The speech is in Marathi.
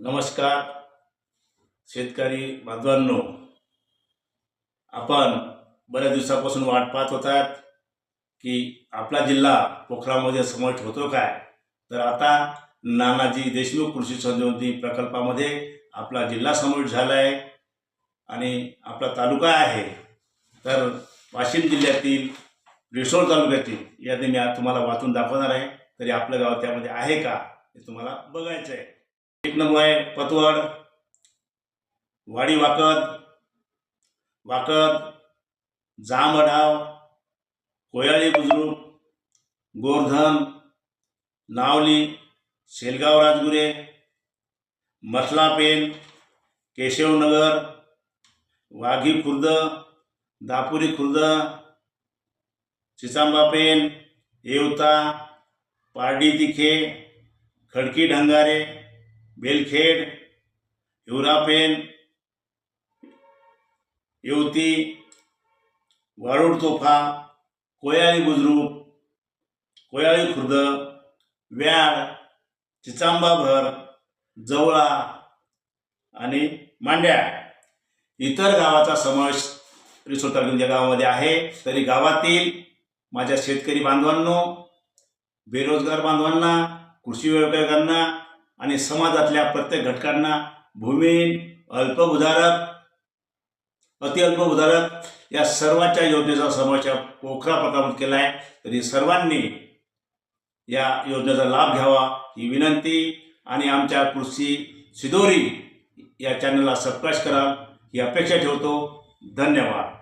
नमस्कार शेतकरी बांधवांनो. आपण बऱ्याच दिवसापासून वाट पाहत होतात की आपला जिल्हा पोखरामध्ये समाविष्ट होतो काय? तर आता नानाजी देशमुख कृषी संजीवनी प्रकल्पामध्ये आपला जिल्हा समाविष्ट झाला आहे आणि आपला तालुका आहे. तर वाशिम जिल्ह्यातील रिसोड तालुक्यातील यादी मी तुम्हाला वाचून दाखवणार आहे. तरी आपलं गाव त्यामध्ये आहे का हे तुम्हाला बघायचं आहे एक पतवड वाडी वाकद वाकद जामडाव कोयाळी बुजुर्ग गोरधन नावली शेलगाव राजगुरे मसलापेन केशवनगर वाघी खुर्द दापुरी खुर्द चिचांबापेन येवता पारडी तिखे खडकी ढंगारे बेलखेड हिवरापेन येवती वारुड तोफा कोयाळी बुद्रुक कोयाळी खुर्द व्याळ चिचांबाभर जवळा आणि मांड्या. इतर गावाचा समावेश रिसोड तालुक्याच्या गावामध्ये आहे. तरी गावातील माझ्या शेतकरी बांधवांनो बेरोजगार बांधवांना कृषी व्यावसायिकांना आणि समाजातल्या प्रत्येक घटकांना भूमीहीन अल्पभूधारक अतिअल्पभूधारक या सर्वांच्या योजनेचा समावेश या पोखरा प्रकल्पात केला आहे तरी सर्वांनी या योजनेचा लाभ घ्यावा ही विनंती आणि आमच्या कृषी सिदोरी या चॅनलला सबस्क्राईब करा. ही अपेक्षा ठेवतो. धन्यवाद.